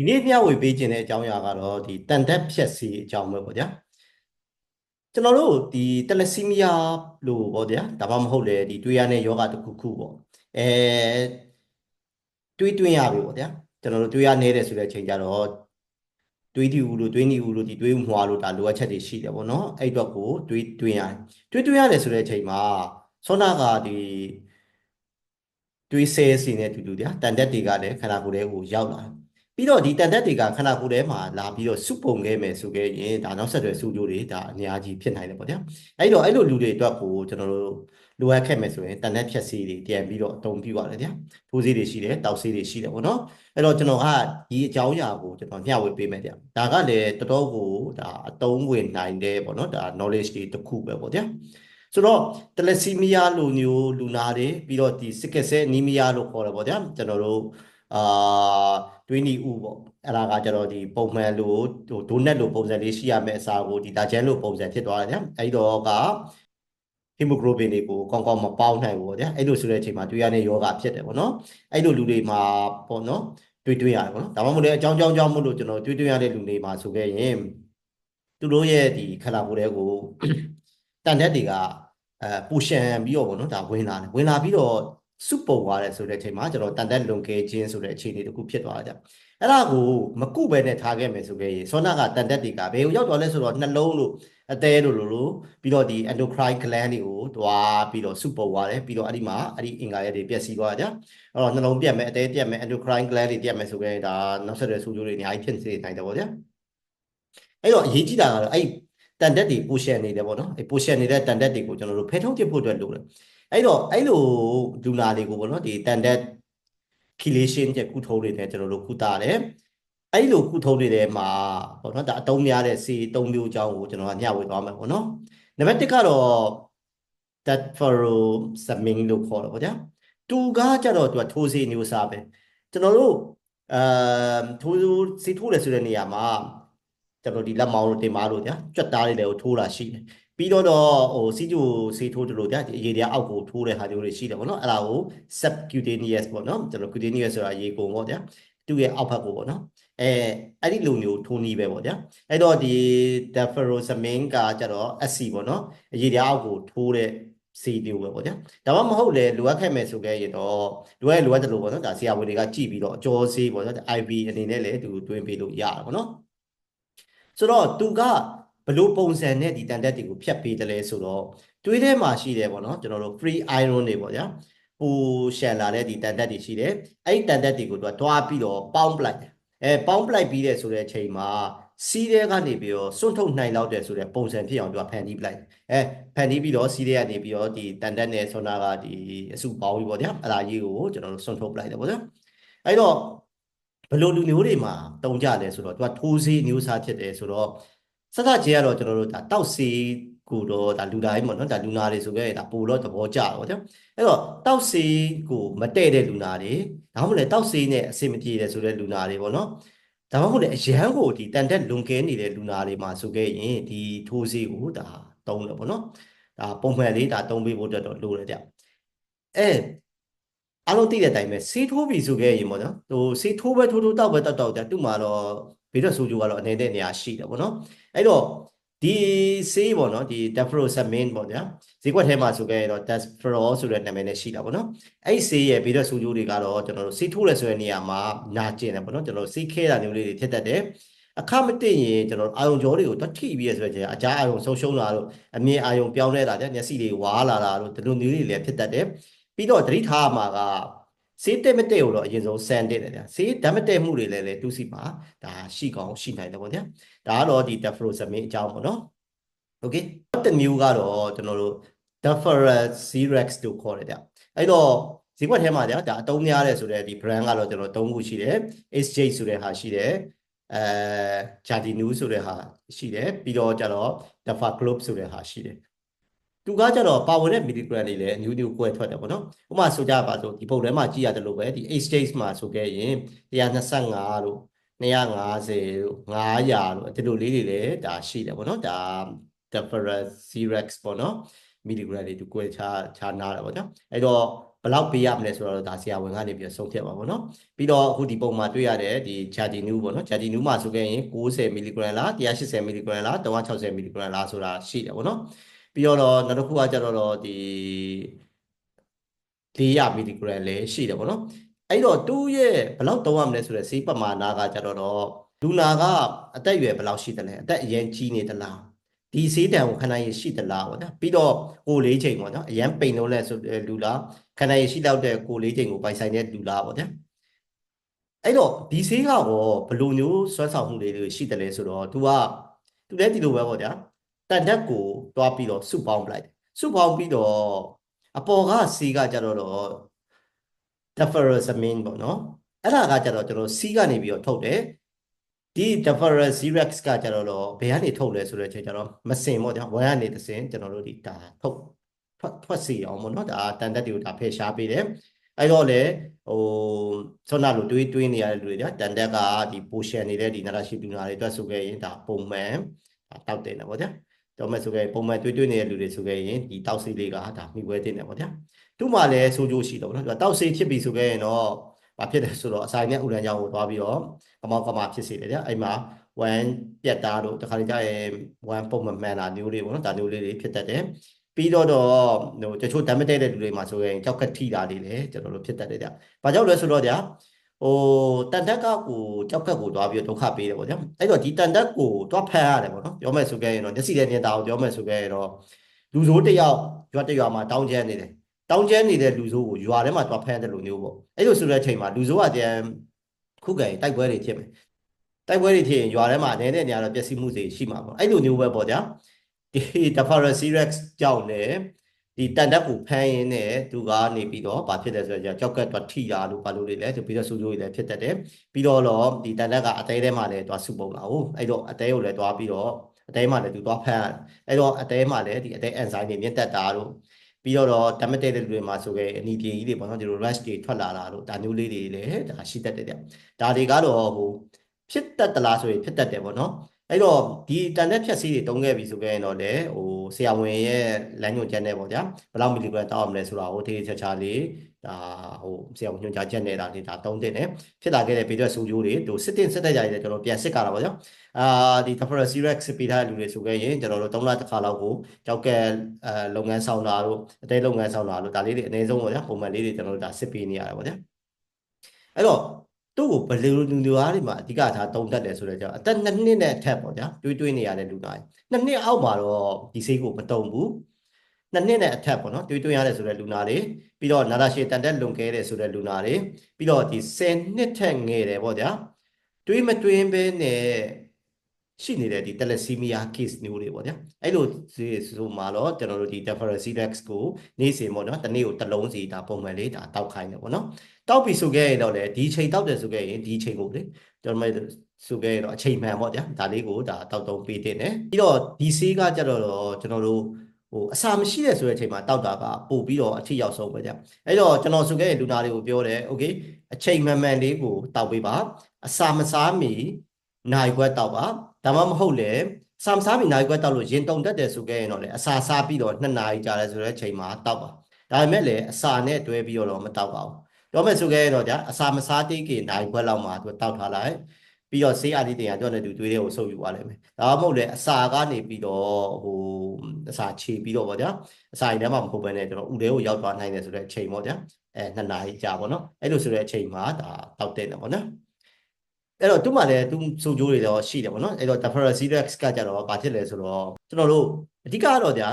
ဒီနေ့မျှဝေပေးခြင်းတဲ့အကြောင်းအရာကတော့ဒီတန်တက်ဖြက်စီအကြောင်းပဲပေါ့ဗျာကျွန်တော်တို့ဒီတက်လက်စီမီယာလို့ပေါ့ဗျာဒါမှမဟုတ်လေဒီတွေးရတဲ့ယောဂတစ်ခုခုပေါ့အဲတွေးတွင်းရပြီပေါ့ဗျာကျွန်တော်တို့တွေးရနေတယ်ဆိုတဲ့အချိန်ကျတော့တွေးတီဦးလို့တွေးနီဦးလို့ဒီတွေးမွှာလို့ဒါလိုအပ်ချက်တွေရှိတယ်ပေါ့နော်အဲ့တော့ကိုတွေးတွင်းရတယ်တွေးတွင်းရတယ်ဆိုတဲ့အချိန်မှာဆောနာကဒီတွေးဆဲစီနဲ့တူတူဗျာတန်တက်တွေကလည်းခန္ဓာကိုယ်ထဲကိုရောက်လာတယ် ပြီးတော့ဒီတန်တက်တွေကခန္ဓာကိုယ်ထဲမှာလာပြီးတော့စုပုံခဲ့မယ်ဆိုခဲ့ရင်ဒါနောက်ဆက်တွဲစုကြိုးတွေဒါအများကြီးဖြစ်နိုင်တယ်ပေါ့ဗျာအဲ့တော့အဲ့လိုလူတွေအတွက်ကိုကျွန်တော်တို့လိုအပ်ခဲ့မယ်ဆိုရင်တန်တက်ဖြတ်စီးတွေတည်ပြီးတော့အသုံးပြုရတယ်ဗျာထိုးစီးတွေရှိတယ်တောက်စီးတွေရှိတယ်ပေါ့နော်အဲ့တော့ကျွန်တော်ကဒီအကြောင်းအရာကိုကျွန်တော်မျှဝေပေးမယ်ဗျာဒါကလည်းတော်တော်ကိုဒါအသုံးဝင်နိုင်တယ်ပေါ့နော်ဒါ knowledge တွေတစ်ခုပဲပေါ့ဗျာဆိုတော့တလက်စီမီယာလိုမျိုးလူနာတွေပြီးတော့ဒီစစ်ကဆဲနီမီယာလို့ခေါ်တယ်ပေါ့ဗျာကျွန်တော်တို့ အာတွင်းနီဥပေါ့အဲ့ဒါကကျတော့ဒီပုံမှန်လို့ဟိုဒိုနက်လိုပုံစံလေးရှိရမယ့်အစားကိုဒီဒါဂျန်လိုပုံစံဖြစ်သွားတယ်ဗျအဲ့တော့ကဟီမိုဂလိုဘင်တွေကိုကောင်းကောင်းမပေါင်းနိုင်ဘူးပေါ့ဗျာအဲ့လိုဆိုတဲ့အချိန်မှာတွေ့ရတဲ့ယောဂဖြစ်တယ်ပေါ့နော်အဲ့လိုလူတွေမှာပေါ့နော်တွေ့တွေ့ရတယ်ပေါ့နော်ဒါမှမဟုတ်လည်းအကြောင်းကြောင်းကြောင်းမို့လို့ကျွန်တော်တွေ့တွေ့ရတဲ့လူတွေမှာဆိုခဲ့ရင်သူတို့ရဲ့ဒီခန္ဓာကိုယ်တွေကိုတန်တက်တွေကအဲပူရှန်ပြီးတော့ပေါ့နော်ဒါဝင်လာတယ်ဝင်လာပြီးတော့ စုပုံသွားတယ်ဆိုတဲ့အချိန်မှာကျွန်တော်တန်တက်လွန်ကဲခြင်းဆိုတဲ့အခြေအနေတစ်ခုဖြစ်သွားကြအဲ့ဒါကိုမကုပဲနဲ့ထားခဲ့မယ်ဆိုခဲ့ရင်ဆောနာကတန်တက်တွေကဘယ်ကိုရောက်သွားလဲဆိုတော့နှလုံးလို့အသေးလို့လို့လို့ပြီးတော့ဒီ endocrine gland တွေကိုတွားပြီးတော့စုပုံသွားတယ်ပြီးတော့အဲ့ဒီမှာအဲ့ဒီအင်္ဂါရက်တွေပျက်စီးသွားကြအဲ့တော့နှလုံးပြတ်မယ်အသေးပြတ်မယ် endocrine gland တွေပြတ်မယ်ဆိုခဲ့ရင်ဒါနောက်ဆက်တွဲဆူကျိုးတွေအများကြီးဖြစ်နေနိုင်တယ်ပေါ့ဗျာအဲ့တော့အရေးကြီးတာကတော့အဲ့တန်တက်တွေပိုရှယ်နေတယ်ပေါ့နော်အဲ့ပိုရှယ်နေတဲ့တန်တက်တွေကိုကျွန်တော်တို့ဖဲထုံးပြဖို့အတွက်လိုတယ် အဲ့တော့အဲ့လိုလူနာတွေကိုပေါ့နော်ဒီတန်တက် chelation တဲ့ကုထုံးတွေနဲ့ကျွန်တော်တို့ကုသတယ်အဲ့လိုကုထုံးတွေထဲမှာပေါ့နော်ဒါအတုံးများတဲ့ဆေး၃မျိုးအကြောင်းကိုကျွန်တော်ကညဝေသွားမယ်ပေါ့နော်နံပါတ်1ကတော့ datfurosamine လို့ခေါ်တယ်ပေါ့ဗျာသူကကြတော့သူကထိုးဆေးမျိုးစားပဲကျွန်တော်တို့အဲထိုးဆေးထိုးတယ်ဆိုတဲ့နေရာမှာကျွန်တော်ဒီလက်မောင်းတို့တင်ပါလို့ဗျာကြွက်သားတွေလည်းထိုးတာရှိတယ် ပြီးတော့ဟိုစီဂျိုဆေးထိုးတယ်လို့ဗျာဒီအရေတရားအောက်ကိုထိုးတဲ့ဟာမျိုးတွေရှိတယ်ပေါ့နော်အဲ့ဒါကို subcutaneous ပေါ့နော်ကျွန်တော် cutaneous ဆိုတာရေကုန်ပေါ့ဗျာသူ့ရဲ့အောက်ဘက်ကိုပေါ့နော်အဲအဲ့ဒီလိုမျိုးထိုးနီးပဲပေါ့ဗျာအဲ့တော့ဒီ deferosamine ကကြတော့ SC ပေါ့နော်အရေတရားအောက်ကိုထိုးတဲ့စီတီကိုပဲပေါ့ဗျာဒါမှမဟုတ်လေလိုအပ်ခဲ့မယ်ဆိုခဲ့ရင်တော့လိုအပ်လိုအပ်တယ်လို့ပေါ့နော်ဒါဆရာဝန်တွေကကြည့်ပြီးတော့အကျော်ဆေးပေါ့နော် IV အနေနဲ့လည်းသူတွင်းပေးလို့ရတာပေါ့နော်ဆိုတော့သူက ဘလို့ပုံစံနဲ့ဒီတန်တက်တွေကိုဖြတ်ပေးတယ်လဲဆိုတော့တွေးထဲမှာရှိတယ်ပေါ့နော်ကျွန်တော်တို့ free iron တွေပေါ့ဗျာပူရှန်လာတဲ့ဒီတန်တက်တွေရှိတယ်အဲ့ဒီတန်တက်တွေကိုသူကတွားပြီးတော့ပေါင်းပလိုက်အဲပေါင်းပလိုက်ပြီးတဲ့ဆိုတဲ့အချိန်မှာစီးတဲ့ကနေပြီးတော့စွန့်ထုတ်နိုင်လောက်တဲ့ဆိုတဲ့ပုံစံဖြစ်အောင်သူကဖန်တီးပလိုက်အဲဖန်တီးပြီးတော့စီးတဲ့ကနေပြီးတော့ဒီတန်တက်နဲ့ဆွန်နာကဒီအစုပေါင်းပြီးပေါ့ဗျာအလားကြီးကိုကျွန်တော်တို့စွန့်ထုတ်ပလိုက်တယ်ပေါ့ဗျာအဲ့တော့ဘယ်လိုလူမျိုးတွေမှာတုံကြလဲဆိုတော့သူကထိုးဆေးမျိုးစားဖြစ်တယ်ဆိုတော့ စသချေကတော့ကျွန်တော်တို့ဒါတောက်ဆေးကိုတော့ဒါလူတိုင်းပေါ့နော်ဒါလူနာတွေဆိုခဲ့ဒါပိုတော့သဘောကျတော့ဗျာအဲ့တော့တောက်ဆေးကိုမတည့်တဲ့လူနာတွေဒါမှမဟုတ်လေတောက်ဆေးနဲ့အဆင်မပြေတယ်ဆိုတဲ့လူနာတွေပေါ့နော်ဒါမှမဟုတ်လေအရန်ကိုဒီတန်တက်လွန်ကဲနေတဲ့လူနာတွေမှာဆိုခဲ့ရင်ဒီထိုးဆေးကိုဒါတုံးတယ်ပေါ့နော်ဒါပုံမှန်လေးဒါတုံးပေးဖို့အတွက်တော့လိုတယ်ဗျအဲအားလုံးသိတဲ့အတိုင်းပဲဆေးထိုးပြီဆိုခဲ့ရင်ပေါ့နော်ဟိုဆေးထိုးပဲထိုးထိုးတောက်ပဲတောက်တောက်ကြသူ့မှာတော့ ဘေးထွက်ဆိုးကျိုးကတော့အနေနဲ့နေရာရှိတယ်ပေါ့နော်အဲ့တော့ဒီဆေးပေါ့နော်ဒီ defurosamine ပေါ့ဗျာဈေးကွက်ထဲမှာဆိုခဲ့ရင်တော့ desferol ဆိုတဲ့နာမည်နဲ့ရှိတာပေါ့နော်အဲ့ဆေးရဲ့ဘေးထွက်ဆိုးကျိုးတွေကတော့ကျွန်တော်တို့ဆေးထိုးရဆိုတဲ့နေရာမှာနာကျင်တယ်ပေါ့နော်ကျွန်တော်တို့ဆေးခဲတာမျိုးလေးတွေဖြစ်တတ်တယ်အခမတင့်ရင်ကျွန်တော်အာယုံကြောတွေကိုတထိပြီးရဆိုကြအကြားအာယုံဆုံးရှုံးလာလို့အမြင်အာယုံပြောင်းလဲတာတဲ့မျက်စိတွေဝါလာတာလို့ဒီလိုမျိုးတွေလည်းဖြစ်တတ်တယ်ပြီးတော့သတိထားမှာက ဆေးတက်မတက်ကိုတော့အရင်ဆုံးစမ်းတက်တယ်ဗျာဆေးဓာတ်မတက်မှုတွေလည်းလည်းတူးစီပါဒါရှိကောင်းရှိနိုင်တယ်ပေါ့ဗျာဒါကတော့ဒီ defurosamine အကြောင်းပေါ့နော် okay တစ်မျိုးကတော့ကျွန်တော်တို့ deferoxirax လို့ခေါ်တယ်ဗျအဲ့တော့ဈေးကွက်ထဲမှာကြာဒါအတုံးများတယ်ဆိုတဲ့ဒီ brand ကတော့ကျွန်တော်၃ခုရှိတယ် SJ ဆိုတဲ့ဟာရှိတယ်အဲ Jardinu ဆိုတဲ့ဟာရှိတယ်ပြီးတော့ကျတော့ Dafaglob ဆိုတဲ့ဟာရှိတယ် သူကကြတော့ပါဝင်တဲ့ milligram တွေလည်းအမျိုးမျိုးကွဲထွက်တယ်ပေါ့နော်ဥပမာဆိုကြပါစို့ဒီပုံထဲမှာကြည့်ရတယ်လို့ပဲဒီ H stage မှာဆိုခဲ့ရင်125လို့250လို့900လို့ဒီလိုလေးတွေလည်းဒါရှိတယ်ပေါ့နော်ဒါ deferoxirax ပေါ့နော် milligram တွေသူကွဲခြားခြားနားတယ်ပေါ့နော်အဲ့တော့ဘယ်လောက်ပေးရမလဲဆိုတော့ဒါဆရာဝန်ကနေပြီးဆုံးဖြတ်ပါပေါ့နော်ပြီးတော့အခုဒီပုံမှာတွေ့ရတဲ့ဒီဂျာဒီနူးပေါ့နော်ဂျာဒီနူးမှာဆိုခဲ့ရင်90မီလီဂရမ်လား180မီလီဂရမ်လား360မီလီဂရမ်လားဆိုတာရှိတယ်ပေါ့နော် ပြီးတော့နောက်တစ်ခုကကျတော့ဒီ400မီလီဂရမ်လည်းရှိတယ်ပေါ့နော်အဲ့တော့သူ့ရဲ့ဘယ်လောက်သုံးရမလဲဆိုတဲ့ဆေးပမာဏကကျတော့လူနာကအသက်အရွယ်ဘယ်လောက်ရှိတယ်လဲအသက်အရင်ကြီးနေသလားဒီဆေးတံကိုခဏရည်ရှိသလားပေါ့နော်ပြီးတော့ကိုလေးချိန်ပေါ့နော်အရန်ပိန်လို့လဲဆိုလူလားခဏရည်ရှိတော့တဲ့ကိုလေးချိန်ကိုပိုင်ဆိုင်တဲ့လူလားပေါ့နော်အဲ့တော့ဒီဆေးကတော့ဘယ်လိုမျိုးဆွဲဆောင်မှုလေးတွေရှိတယ်လဲဆိုတော့ तू က तू လည်းဒီလိုပဲပေါ့ဗျာ တန်တက်ကိုတွားပြီးတော့စုပေါင်းပလိုက်စုပေါင်းပြီးတော့အပေါ်ကဆေးကကြတော့တော့ deferoxamine ပေါ့နော်အဲ့ဒါကကြတော့ကျွန်တော်စီးကနေပြီးတော့ထုတ်တယ်ဒီ deferral xerox ကကြတော့တော့ဘယ်ကနေထုတ်လဲဆိုတဲ့အချိန်ကျတော့မစင်ပေါ့ဗျာဝမ်ကနေတစ်စင်ကျွန်တော်တို့ဒီဒါထုတ်ထွက်ထွက်စီအောင်ပေါ့နော်ဒါတန်တက်တွေကိုဒါဖယ်ရှားပေးတယ်အဲ့တော့လေဟိုဆွမ်းနာလိုတွေးတွေးနေရတဲ့လူတွေကြာတန်တက်ကဒီ portion နေတဲ့ဒီနာရရှိတူနာတွေအတွက်ဆိုခဲ့ရင်ဒါပုံမှန်တောက်တင်တယ်ပေါ့ဗျာ တော့မဲ့ဆိုခဲ့ပုံမှန်တွေးတွေးနေတဲ့လူတွေဆိုခဲ့ရင်ဒီတောက်စီလေးကဒါမိဝဲတင်တယ်ပေါ့ဗျာသူ့မှာလည်းဆိုးကျိုးရှိတော့နော်တောက်စီဖြစ်ပြီဆိုခဲ့ရင်တော့ဘာဖြစ်လဲဆိုတော့အဆိုင်နဲ့ဥလန်ကြောင်ကိုသွားပြီးတော့ကမောက်ကမာဖြစ်စေတယ်ဗျအဲ့မှာဝမ်ပြက်သားတို့တခါတည်းကျရင်ဝမ်ပုံမှန်မှန်တာမျိုးလေးပေါ့နော်ဒါမျိုးလေးတွေဖြစ်တတ်တယ်ပြီးတော့တော့ဟိုတချို့ဓာတ်မတည့်တဲ့လူတွေမှာဆိုရင်ကြောက်ကထိတာတွေလည်းကျွန်တော်တို့ဖြစ်တတ်တယ်ဗျ။ဘာကြောင့်လဲဆိုတော့ဗျာ ဟိုတန်တက်ကကိုကြောက်ကက်ကိုသွားပြီးတော့ဒုက္ခပေးတယ်ပေါ့ဗျာ။အဲ့တော့ဒီတန်တက်ကိုသွားဖမ်းရတယ်ပေါ့နော်။ပြောမယ်ဆိုခဲ့ရင်တော့မျက်စိနဲ့မြင်တာကိုပြောမယ်ဆိုခဲ့ရင်တော့လူဆိုးတစ်ယောက်ရွာတစ်ရွာမှာတောင်းကျမ်းနေတယ်။တောင်းကျမ်းနေတဲ့လူဆိုးကိုရွာထဲမှာသွားဖမ်းတယ်လို့မျိုးပေါ့။အဲ့လိုဆိုတဲ့အချိန်မှာလူဆိုးကတည်းခုကဲတိုက်ပွဲတွေဖြစ်မယ်။တိုက်ပွဲတွေဖြစ်ရင်ရွာထဲမှာအနေနဲ့နေရာတော့ပျက်စီးမှုတွေရှိမှာပေါ့။အဲ့လိုမျိုးပဲပေါ့ဗျာ။ဒီ Deferoxyrex ကြောင့်လည်း ဒီတန်တက်ကိုဖမ်းရင်းနဲ့သူကနေပြီးတော့ဘာဖြစ်လဲဆိုတော့ကြောက်ကတ်တော့ထိတာလို့ဘာလို့လဲလဲပြီးတော့ဆူဆိုးရည်လည်းဖြစ်တတ်တယ်ပြီးတော့တော့ဒီတန်တက်ကအသေးထဲမှာလည်းသွားစုပုံလာဟုတ်အဲ့တော့အသေးကိုလည်းသွားပြီးတော့အသေးမှာလည်းသူသွားဖမ်းအဲ့တော့အသေးမှာလည်းဒီအသေး enzyme တွေမြင့်တက်တာတို့ပြီးတော့တော့ဓာတ်မတည့်တဲ့လူတွေမှာဆိုခဲ့အနီပြေကြီးတွေပေါ့နော်ဒီလို rush တွေထွက်လာတာတို့ဒါမျိုးလေးတွေလည်းဒါရှိတတ်တယ်ဗျဒါတွေကတော့ဟိုဖြစ်တတ်သလားဆိုရင်ဖြစ်တတ်တယ်ပေါ့နော်အဲ့တော့ဒီတန်တဲ့ဖြတ်စီးတွေတုံးခဲ့ပြီဆိုခဲ့ရင်တော့လေဟို ဆရာဝန်ရဲ့လမ်းညွှန်ချက်နဲ့ပေါ့ဗျာဘယ်လောက်မီလီဂရမ်တောက်ရမလဲဆိုတာကိုထေးချာချာလေးဒါဟိုဆရာဝန်ညွှန်ကြားချက်နဲ့ဒါလေးဒါတုံးတင်တယ်ဖြစ်လာခဲ့တဲ့ဘေးထွက်ဆူဂျိုးတွေတို့စစ်တင်စစ်တဲ့ကြရတယ်ကျွန်တော်ပြန်စစ်ကြတာပေါ့ဗျာအာဒီ Deferral Sirex ပေးထားတဲ့လူတွေဆိုခဲ့ရင်ကျွန်တော်တို့3လတစ်ခါလောက်ကိုကြောက်ကဲအဲလုပ်ငန်းဆောင်တာတို့အသေးလုပ်ငန်းဆောင်တာတို့ဒါလေးတွေအနည်းဆုံးပေါ့ဗျာပုံမှန်လေးတွေကျွန်တော်တို့ဒါစစ်ပေးနေရတယ်ပေါ့ဗျာအဲ့တော့ သူ့ကိုဘယ်လိုလူလူအားတွေမှာအဓိကထားတုံးတက်တယ်ဆိုတော့ကြောင့်အသက်2နှစ်နဲ့အထက်ပေါ့ဗျာတွေးတွေးနေရတဲ့လူသားနှစ်နှစ်အောက်မှာတော့ဒီဆေးကိုမတုံဘူးနှစ်နှစ်နဲ့အထက်ပေါ့နော်တွေးတွေးရတယ်ဆိုတဲ့လူနာတွေပြီးတော့နာတာရှည်တန်တက်လွန်ကဲတယ်ဆိုတဲ့လူနာတွေပြီးတော့ဒီ10နှစ်ထက်ငယ်တယ်ပေါ့ဗျာတွေးမတွေးဘဲနဲ့ ရှိနေတဲ့ဒီ thalassemia case မျိုးတွေပေါ့ဗျာအဲ့လိုဆိုမှာတော့ကျွန်တော်တို့ဒီ deferoxyrex ကိုနေ့စဉ်ပေါ့နော်တနေ့ကိုတစ်လုံးစီဒါပုံမှန်လေးဒါတောက်ခိုင်းတယ်ပေါ့နော်တောက်ပြီဆိုခဲ့ရင်တော့လေဒီချိန်တောက်တယ်ဆိုခဲ့ရင်ဒီချိန်ကိုလေကျွန်တော်တို့ဆိုခဲ့ရင်တော့အချိန်မှန်ပေါ့ဗျာဒါလေးကိုဒါတောက်တုံးပေးတင်တယ်ပြီးတော့ဒီဆေးကကြတော့ကျွန်တော်တို့ဟိုအစာမရှိတဲ့ဆိုတဲ့အချိန်မှာတောက်တာကပို့ပြီးတော့အထိရောက်ဆုံးပဲဗျအဲ့တော့ကျွန်တော်ဆိုခဲ့တဲ့လူနာတွေကိုပြောတယ်โอเคအချိန်မှန်မှန်လေးကိုတောက်ပေးပါအစာမစားမီနိုင်ခွက်တောက်ပါ ဒါမှမဟုတ်လေစာမစားမီနိုင်ခွက်တောက်လို့ရင်တုံတက်တယ်ဆိုခဲ့ရင်တော့လေအစာစားပြီးတော့2နာရီကြာတယ်ဆိုတဲ့အချိန်မှာတောက်ပါဒါပေမဲ့လေအစာနဲ့တွဲပြီးတော့မတောက်ပါဘူးတော့မဲ့ဆိုခဲ့ရင်တော့ကြာအစာမစားတိတ်ကေနိုင်ခွက်လောက်မှာသူတောက်ထားလိုက်ပြီးတော့ဆေးအာဒီတင်ရတော့လည်းသူတွေးတဲ့ကိုဆုပ်ယူသွားလိမ့်မယ်ဒါမှမဟုတ်လေအစာကနေပြီးတော့ဟိုအစာခြေပြီးတော့ဗောဗျာအစာရင်ထဲမှာမဟုတ်ဘဲနဲ့ကျွန်တော်ဥထဲကိုရောက်သွားနိုင်တယ်ဆိုတဲ့အချိန်ဗောဗျာအဲနှစ်နာရီကြာဗောနော်အဲ့လိုဆိုတဲ့အချိန်မှာဒါတောက်တဲ့တယ်ဗောနော် အဲ့တော့သူ့မှာလည်းသူစုကြိုးတွေတော့ရှိတယ်ဗောနော်အဲ့တော့ deferral xerox ကကြတော့ဘာဖြစ်လဲဆိုတော့ကျွန်တော်တို့အဓိကတော့ကြာ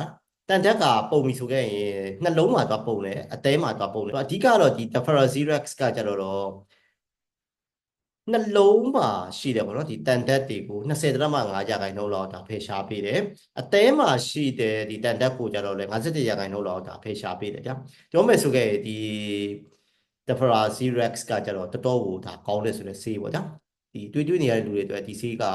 တန်တက်ကပုံပြီဆိုခဲ့ရင်နှလုံးမှာသွားပုံတယ်အသေးမှာသွားပုံတယ်အဓိကတော့ဒီ deferral xerox ကကြတော့နှလုံးမှာရှိတယ်ပေါ့နော်ဒီတန်တက်တွေကို20.5ရာခိုင်နှုန်းလောက်ဒါဖေရှားပေးတယ်အသေးမှာရှိတယ်ဒီတန်တက်ကိုကြတော့လေ51ရာခိုင်နှုန်းလောက်ဒါဖေရှားပေးတယ်ကြာပြောမယ်ဆိုခဲ့ဒီ Defra Xerox ကကြတော့တော်တော်ကိုဒါကောင်းတယ်ဆိုတဲ့ဆေးပေါ့ကြာ ဒီတွေးတွေးနေရတဲ့လူတွေအတွက်ဒီဆေးကဒါ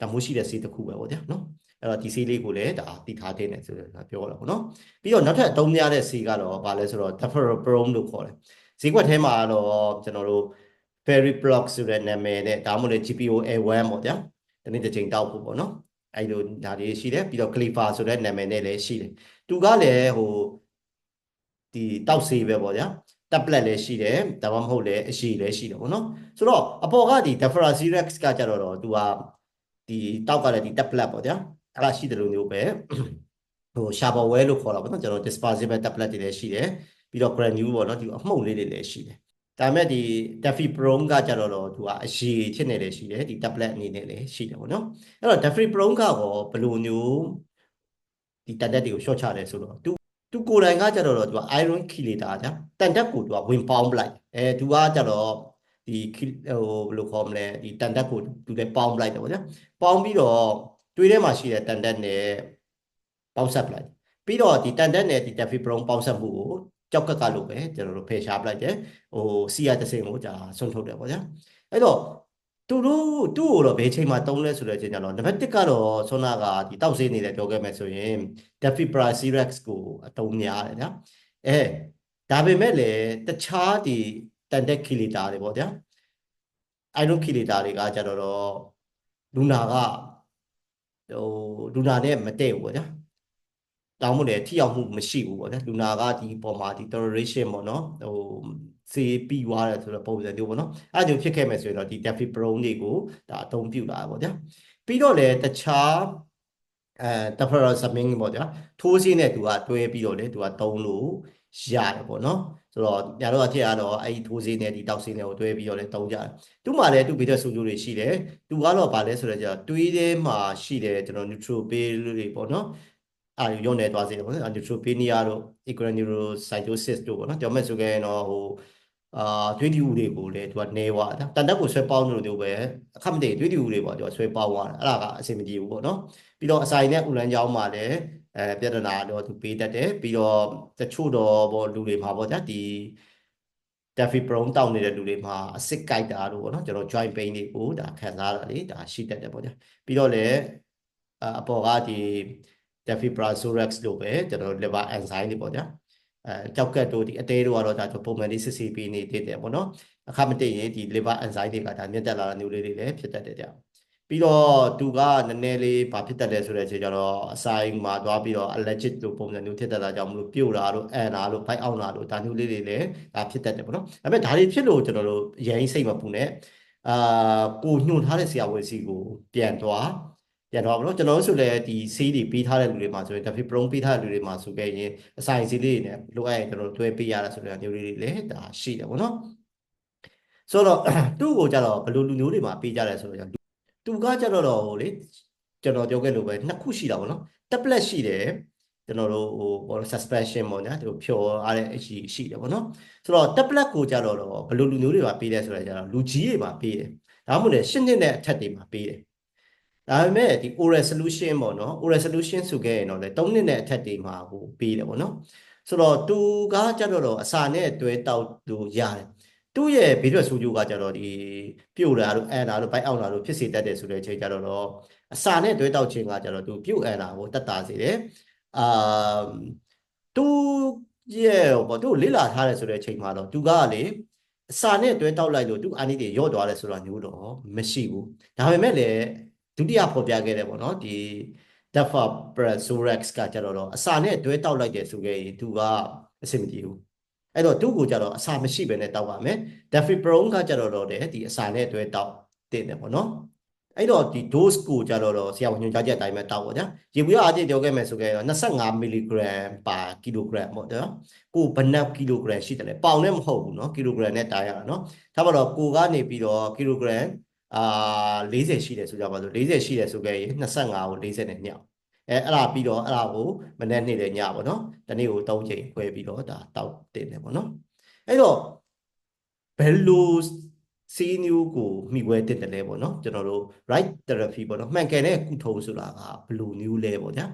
တမိုးရှိတဲ့ဆေးတစ်ခုပဲပေါ့ကြာနော်အဲ့တော့ဒီဆေးလေးကိုလည်းဒါတည်ထားတဲ့နေဆိုတော့ပြောတော့ပေါ့နော်ပြီးတော့နောက်ထပ်အသုံးများတဲ့ဆေးကတော့ဗာလဲဆိုတော့ Deferoprone လို့ခေါ်တယ်ဈေးကွက်ထဲမှာတော့ကျွန်တော်တို့ Ferry Block ဆိုတဲ့နာမည်နဲ့ဒါမှမဟုတ် GPO A1 ပေါ့ဗျာဒီနေ့တစ်ချိန်တောက်ဖို့ပေါ့နော်အဲ့လိုဒါလေးရှိတယ်ပြီးတော့ Clipper ဆိုတဲ့နာမည်နဲ့လည်းရှိတယ်သူကလည်းဟိုဒီတောက်ဆေးပဲပေါ့ဗျာ tablet လည်းရှိတယ်ဒါမှမဟုတ်လည်းအရှိလည်းရှိတယ်ပေါ့နော်ဆိုတော့အပေါ်ကဒီ Deferasirex ကကြတော့တော့သူကဒီတောက်ကလည်းဒီ tablet ပေါ့ဗျာအဲ့ဒါရှိတယ်လို့မျိုးပဲဟို showerware လို့ခေါ်တာပေါ့နော်ကျွန်တော် disposable tablet တွေလည်းရှိတယ်ပြီးတော့ granule ပေါ့နော်ဒီအမှုန့်လေးတွေလည်းရှိတယ်ဒါပေမဲ့ဒီ Defi Prone ကကြတော့တော့သူကအရှိဖြစ်နေတယ်ရှိတယ်ဒီ tablet အနေနဲ့လည်းရှိတယ်ပေါ့နော်အဲ့တော့ Defi Prone ကရောဘယ်လိုမျိုးဒီတန်တက်တွေကို short ချတယ်ဆိုတော့သူ သူကိုယ်တိုင်ကကြတော့တော့သူက iron chelator ကြာတန်တက်ကိုသူကဝင်ပေါင်းပလိုက်အဲသူကကြတော့ဒီဟိုဘယ်လိုခေါ်မလဲဒီတန်တက်ကိုသူလည်းပေါင်းပလိုက်တယ်ပေါ့ဗျာပေါင်းပြီးတော့တွေးထဲမှာရှိတဲ့တန်တက်နဲ့ပေါင်းဆက်ပလိုက်ပြီးတော့ဒီတန်တက်နဲ့ဒီ Defi Prone ပေါင်းဆက်မှုကိုကြောက်ကက်ကလို့ပဲကျွန်တော်တို့ဖယ်ရှားပလိုက်တယ်ဟိုစီရတစ်စင်ကိုကြာဆွန့်ထုတ်တယ်ပေါ့ဗျာအဲ့တော့ သူတို့သူ့ကိုတော့ဘယ်ချိန်မှာတုံးလဲဆိုတဲ့အချိန်ကျတော့နံပါတ်1ကတော့ဆွမ်းနာကဒီတောက်ဆေးနေတယ်ပြောခဲ့မယ်ဆိုရင် Defibrasirex ကိုအတုံးများတယ်ဗျာအဲဒါပေမဲ့လည်းတခြားဒီတန်တက်ခီလီတာတွေပေါ့ဗျာအိုင်နိုခီလီတာတွေကကြတော့လူနာကဟိုလူနာနဲ့မတည့်ဘူးပေါ့ဗျာတောင်းမလို့ထိရောက်မှုမရှိဘူးပေါ့ဗျာလူနာကဒီပေါ်မှာဒီ toleration ပေါ့နော်ဟို စေးပြီးသွားတယ်ဆိုတော့ပုံစံမျိုးပေါ့နော်အဲ့ဒါဖြစ်ခဲ့မယ်ဆိုရင်တော့ဒီ defibrone တွေကိုဒါအသုံးပြုတာပေါ့ဗျာပြီးတော့လည်းတခြားအဲ deferoxamine ပေါ့ဗျာထိုးစင်းနဲ့သူကတွဲပြီးတော့လေသူကသုံးလို့ရတယ်ပေါ့နော်ဆိုတော့ညာတော့အဖြစ်ကတော့အဲ့ဒီထိုးစင်းနဲ့ဒီတောက်စင်းနဲ့ကိုတွဲပြီးတော့လေသုံးကြတယ်သူ့မှာလည်းသူ့ဘေးတဲ့ဆူကျိုးတွေရှိတယ်သူကတော့ဗာလဲဆိုတော့ကျတော့တွေးထဲမှာရှိတယ်ကျွန်တော် neutrophil တွေပေါ့နော်အာရုံနေသွားစေတယ်ပေါ့နော် neutropenia တို့ acraneurocytosis တို့ပေါ့နော်ကြောက်မဲ့ဆိုခဲ့ရင်တော့ဟို အာသွေးတူတွေကိုလည်းသူကနေသွားတာတန်တက်ကိုဆွဲပေါင်းလို့တို့ပဲအခက်မတည်းသွေးတူတွေပေါ့သူကဆွဲပေါင်းသွားတာအဲ့ဒါကအဆင်မပြေဘူးပေါ့နော်ပြီးတော့အဆိုင်နဲ့ဥလန်းကြောင်းမှာလည်းအဲပြဿနာတော့သူပေးတတ်တယ်ပြီးတော့တချို့တော့ဘောလူတွေမှာပေါ့ဗျာဒီ Defi Prone တောက်နေတဲ့လူတွေမှာအစစ်ကြိုက်တာတို့ပေါ့နော်ကျွန်တော် joint pain တွေကိုဒါခံစားတာလေဒါရှိတတ်တယ်ပေါ့ဗျာပြီးတော့လည်းအပေါ်ကဒီ Defibrazorex လို့ပဲကျွန်တော် liver enzyme တွေပေါ့ဗျာ အဲကြောက်ကတ်တို့ဒီအသေးတို့ကတော့ဒါကျွန်တော်ပုံမှန်လေးစစ်ဆေးပေးနေသေးတယ်ပေါ့နော်အခါမတည့်ရင်ဒီ liver enzyme တွေကဒါမြင့်တက်လာတဲ့မျိုးလေးတွေလည်းဖြစ်တတ်တယ်ကြပြီးတော့သူကနည်းနည်းလေးဘာဖြစ်တတ်လဲဆိုတဲ့အချိန်ကျတော့အဆိုင်မှာသွားပြီးတော့ allergic လို့ပုံစံမျိုးဖြစ်တတ်တာကြောင့်မလို့ပြုတ်တာတို့အန်တာတို့ဘိုက်အောင်တာတို့ဒါမျိုးလေးတွေလည်းဒါဖြစ်တတ်တယ်ပေါ့နော်ဒါပေမဲ့ဒါတွေဖြစ်လို့ကျွန်တော်တို့ရရင်စိတ်မပူနဲ့အာကိုညွှန်ထားတဲ့ဆရာဝန်စီကိုပြန်သွား ပြန်တော့မလို့ကျွန်တော်တို့ဆိုလည်းဒီဆေးတွေပေးထားတဲ့လူတွေမှာဆိုရင် David Brown ပေးထားတဲ့လူတွေမှာဆိုခဲ့ရင်အဆိုင်ဆေးလေးတွေနဲ့လိုအပ်ရင်ကျွန်တော်တို့တွဲပေးရတာဆိုတဲ့မျိုးလေးတွေလည်းဒါရှိတယ်ပေါ့နော်ဆိုတော့သူ့ကိုကြတော့ဘယ်လိုလူမျိုးတွေမှာပေးကြလဲဆိုတော့သူကကြတော့တော့ဟိုလေကျွန်တော်ပြောခဲ့လို့ပဲနှစ်ခုရှိတာပေါ့နော် tablet ရှိတယ်ကျွန်တော်တို့ဟိုဘော suspension ပေါ့ညာသူဖြော်အားတဲ့အရှိရှိတယ်ပေါ့နော်ဆိုတော့ tablet ကိုကြတော့တော့ဘယ်လိုလူမျိုးတွေမှာပေးလဲဆိုတော့ကြတော့လူကြီးတွေမှာပေးတယ်ဒါမှမဟုတ်လေရှင်းနှစ်နဲ့အထက်တွေမှာပေးတယ် ဒါပေမဲ့ဒီ oral solution ပေါ့နော် oral solution ဆိုခဲ့ရင်တော့လေ3နှစ်နဲ့အထက်တွေမှာဟိုပေးတယ်ပေါ့နော်ဆိုတော့သူကကြတော့တော့အစာနဲ့တွဲတောက်လို့ရတယ်သူ့ရဲ့ဘေးထွက်ဆိုးကျိုးကကြတော့ဒီပြုတ်တာတို့အန်တာတို့ဘိုက်အောင်တာတို့ဖြစ်စေတတ်တယ်ဆိုတဲ့အချိန်ကြတော့တော့အစာနဲ့တွဲတောက်ခြင်းကကြတော့သူပြုတ်အန်တာကိုတက်တာစေတယ်အာသူရဲ့ပေါ့သူလေ့လာထားတယ်ဆိုတဲ့အချိန်မှာတော့သူကလေအစာနဲ့တွဲတောက်လိုက်လို့သူအာနိတွေရော့သွားတယ်ဆိုတာမျိုးတော့မရှိဘူးဒါပေမဲ့လည်း ဒုတိယဖော်ပြခဲ့တယ်ပေါ့နော်ဒီ Defa Prazorex ကကြတော့တော့အစာနဲ့တွဲတောက်လိုက်တယ်ဆိုခဲ့ရင်သူကအဆင်မပြေဘူးအဲ့တော့သူ့ကိုကြတော့အစာမရှိဘဲနဲ့တောက်ပါမယ် Defiprone ကကြတော့တော့တဲ့ဒီအစာနဲ့တွဲတောက်တင်တယ်ပေါ့နော်အဲ့တော့ဒီ dose ကိုကြတော့တော့ဆရာဝန်ညွှန်ကြားချက်အတိုင်းပဲတောက်ပါဗျာရေဘူးရအကျပြောခဲ့မယ်ဆိုခဲ့တော့25 mg per kilogram ပေါ့နော်ကိုဘယ်နှကီလိုဂရမ်ရှိတယ်လဲပေါင်နဲ့မဟုတ်ဘူးနော်ကီလိုဂရမ်နဲ့တားရတာနော်ဒါပါတော့ကိုကနေပြီးတော့ကီလိုဂရမ် အာ40ရှိတယ်ဆိုကြပါစို့40ရှိတယ်ဆိုခဲ့ရင်25ကို40နဲ့ညောက်အဲအဲ့ဒါပြီးတော့အဲ့ဒါကိုမနေ့နေ့လည်းညပေါ့နော်တနေ့ကို3ချိန်ခွဲပြီးတော့ဒါတောက်တင်တယ်ပေါ့နော်အဲ့တော့ဘယ်လိုစီးနျူးကိုမိဝဲတင်တယ်လဲပေါ့နော်ကျွန်တော်တို့ right therapy ပေါ့နော်မှန်ကန်တဲ့ကုထုံးဆိုတာကဘယ်လိုနျူးလဲပေါ့ဗျာ